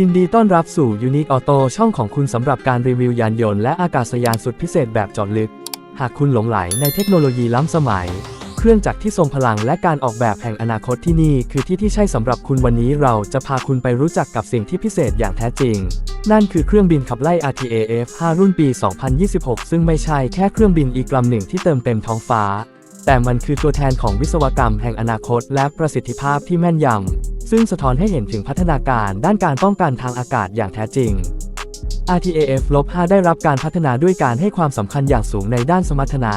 ยินดีต้อนรับสู่ Unique Auto ช่องของคุณสำหรับการรีวิวยานยนต์และอากาศยานสุดพิเศษแบบเจอดลึก หากคุณหลงไหลในเทคโนโลยีล้ำสมัย เครื่องจักรที่ทรงพลังและการออกแบบแห่งอนาคตที่นี่คือที่ที่ใช่สำหรับคุณวันนี้เราจะพาคุณไปรู้จักกับสิ่งที่พิเศษอย่างแท้จริง นั่นคือเครื่องบินขับไล่ RTAF 5 รุ่นปี 2026 ซึ่งไม่ใช่แค่เครื่องบินอีกลำหนึ่งที่เติมเต็มท้องฟ้า แต่มันคือตัวแทนของวิศวกรรมแห่งอนาคต และประสิทธิภาพที่แม่นยำ ซึ่งสะท้อนให้เห็นถึงพัฒนาการด้านการป้องกันทางอากาศอย่างแท้จริง RTAF-5 ได้รับการพัฒนาด้วยการให้ความสำคัญอย่างสูงในด้านสมรรถนะ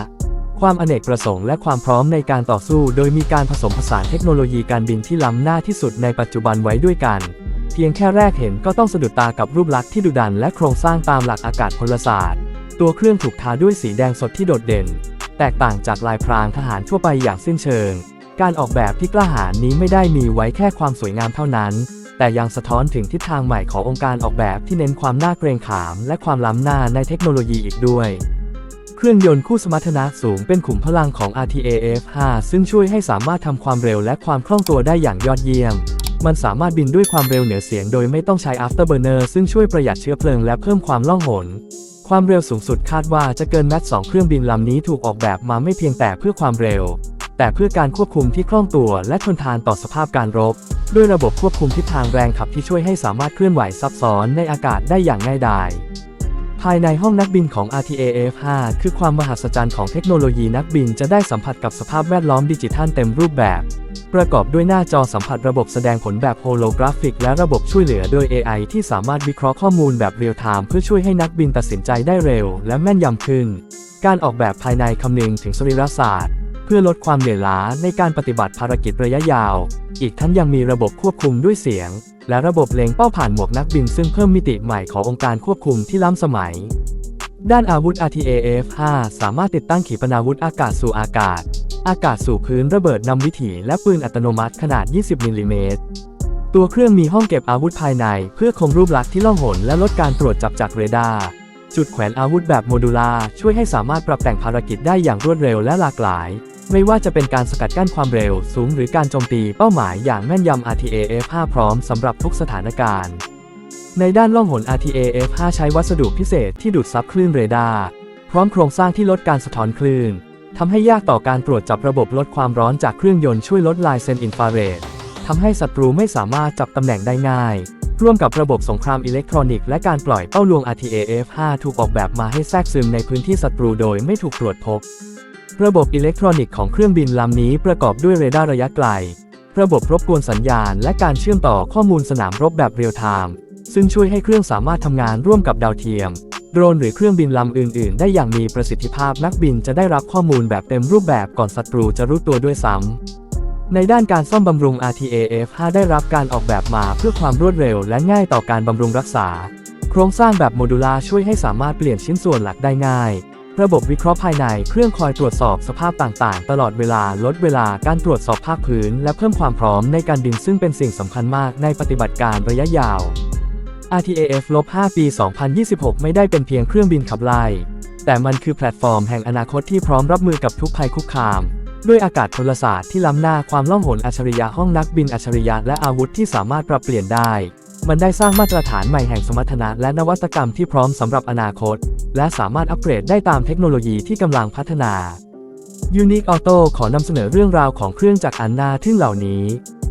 ความอเนกประสงค์และความพร้อมในการต่อสู้ โดยมีการผสมผสานเทคโนโลยีการบินที่ล้ำหน้าที่สุดในปัจจุบันไว้ด้วยกัน เพียงแค่แรกเห็นก็ต้องสะดุดตากับรูปลักษณ์ที่ดุดันและโครงสร้างตามหลักอากาศพลศาสตร์ ตัวเครื่องถูกทาด้วยสีแดงสดที่โดดเด่น แตกต่างจากลายพรางทหารทั่วไปอย่างสิ้นเชิง การออกแบบที่กล้าหาญนี้ไม่ได้มีไว้แค่ความสวยงามเท่านั้น แต่ยังสะท้อนถึงทิศทางใหม่ขององค์การออกแบบที่เน้นความน่าเกรงขาม และความล้ำหน้าในเทคโนโลยีอีกด้วยเครื่องยนต์คู่สมรรถนะสูงเป็นขุมพลังของ RTAF5 ซึ่งช่วยให้สามารถทำความเร็วและความคล่องตัวได้อย่างยอดเยี่ยม มันสามารถบินด้วยความเร็วเหนือเสียงโดยไม่ต้องใช้ afterburner ซึ่งช่วยประหยัดเชื้อเพลิงและเพิ่มความล่องหน ความเร็วสูงสุดคาดว่าจะเกินแมตสองเครื่องบินลำนี้ถูกออกแบบมาไม่เพียงแต่เพื่อความเร็ว แต่เพื่อการควบคุมที่คล่องตัวและทนทานต่อสภาพการรบ ด้วยระบบควบคุมทิศทางแรงขับที่ช่วยให้สามารถเคลื่อนไหวซับซ้อนในอากาศได้อย่างง่ายดาย ภายในห้องนักบินของ RTAF5 คือความมหัศจรรย์ของเทคโนโลยีนักบินจะได้สัมผัสกับสภาพแวดล้อมดิจิทัลเต็มรูปแบบ ประกอบด้วยหน้าจอสัมผัสระบบแสดงผลแบบโฮโลกราฟิก และระบบช่วยเหลือโดย AI ที่สามารถวิเคราะห์ข้อมูลแบบเรียลไทม์เพื่อช่วยให้นักบินตัดสินใจได้เร็ว และแม่นยำขึ้น การออกแบบภายในคำนึงถึงสรีรศาสตร์ พื่อลดความเหนื่อยล้าในการปฏิบัติภารกิจระยะยาว อีกทั้งยังมีระบบควบคุมด้วยเสียง และระบบเล็งเป้าผ่านหมวกนักบินซึ่งเพิ่มมิติใหม่ขององค์การควบคุมที่ล้ำสมัย ด้านอาวุธ RTAF-5 สามารถติดตั้งขีปนาวุธอากาศสู่อากาศ อากาศสู่พื้นระเบิดนำวิถีและปืนอัตโนมัติขนาด 20 มิลลิเมตรตัวเครื่องมีห้องเก็บอาวุธภายใน เพื่อคงรูปลักษณ์ที่ล่องหนและลดการตรวจจับจากเรดาร์ จุดแขวนอาวุธแบบโมดูลาช่วยให้สามารถปรับแต่งภารกิจได้อย่างรวดเร็วและหลากหลาย ไม่ว่าจะเป็นการสกัดกั้นความเร็วสูงหรือการโจมตีเป้าหมายอย่างแม่นยำ RTAF-5 พร้อมสำหรับทุกสถานการณ์ ในด้านล่องหน RTAF5 ใช้วัสดุพิเศษที่ดูดซับคลื่นเรดาร์พร้อมโครงสร้างที่ลดการสะท้อนคลื่นทำให้ยากต่อการตรวจจับระบบลดความร้อนจากเครื่องยนต์ช่วยลดลายเซนอินฟราเรดทำให้ศัตรูไม่สามารถจับตำแหน่งได้ง่าย ร่วมกับระบบสงครามอิเล็กทรอนิกส์และการปล่อยเป้าลวง RTAF5 ถูกออกแบบมาให้แทรกซึมในพื้นที่ศัตรูโดยไม่ถูกตรวจพบ ระบบอิเล็กทรอนิกส์ของเครื่องบินลำนี้ประกอบด้วยเรดาร์ระยะไกล ระบบรบกวนสัญญาณ และการเชื่อมต่อข้อมูลสนามรบแบบเรียลไทม์ซึ่งช่วยให้เครื่องสามารถทำงานร่วมกับดาวเทียม โดรนหรือเครื่องบินลำอื่น ๆ ได้อย่างมีประสิทธิภาพนักบินจะได้รับข้อมูลแบบเต็มรูปแบบก่อนศัตรูจะรู้ตัวด้วยซ้ำ ในด้านการซ่อมบำรุง RTAF5 ได้รับการออกแบบมาเพื่อความรวดเร็ว และง่ายต่อการบำรุงรักษา โครงสร้างแบบโมดูลาร์ช่วยให้สามารถเปลี่ยนชิ้นส่วนหลักได้ง่าย ระบบวิเคราะห์ภายในเครื่องคอยตรวจสอบสภาพต่างๆ ตลอดเวลาลดเวลาการตรวจสอบภาคพื้น และเพิ่มความพร้อมในการบินซึ่งเป็นสิ่งสำคัญมากในปฏิบัติการระยะยาว RTAF-5 ปี 2026 ไม่ได้เป็นเพียงเครื่องบินขับไล่ แต่มันคือแพลตฟอร์มแห่งอนาคตที่พร้อมรับมือกับทุกภัยคุกคาม ด้วยอากาศพลศาสตร์ที่ล้ำหน้าความล่องหนอัจฉริยะห้องนักบินอัจฉริยะและอาวุธที่สามารถปรับเปลี่ยนได้ มันได้สร้างมาตรฐานใหม่แห่งสมรรถนะและนวัตกรรมที่พร้อมสำหรับอนาคต และสามารถอัปเกรดได้ตามเทคโนโลยีที่กำลังพัฒนา Unique Auto ขอนำเสนอเรื่องราวของเครื่องจักรอันนาทึ่งเหล่านี้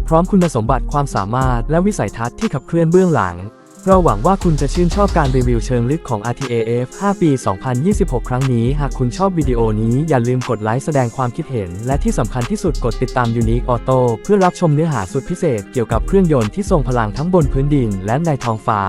พร้อมคุณสมบัติความสามารถและวิสัยทัศน์ที่ขับเคลื่อนเบื้องหลัง เราหวังว่าคุณจะชื่นชอบการรีวิวเชิงลึกของ RTAF 5 ปี 2026 ครั้งนี้ หากคุณชอบวิดีโอนี้อย่าลืมกดไลค์แสดงความคิดเห็น และที่สำคัญที่สุดกดติดตาม Unique Auto เพื่อรับชมเนื้อหาสุดพิเศษเกี่ยวกับเครื่องยนต์ที่ทรงพลังทั้งบนพื้นดินและในท้องฟ้า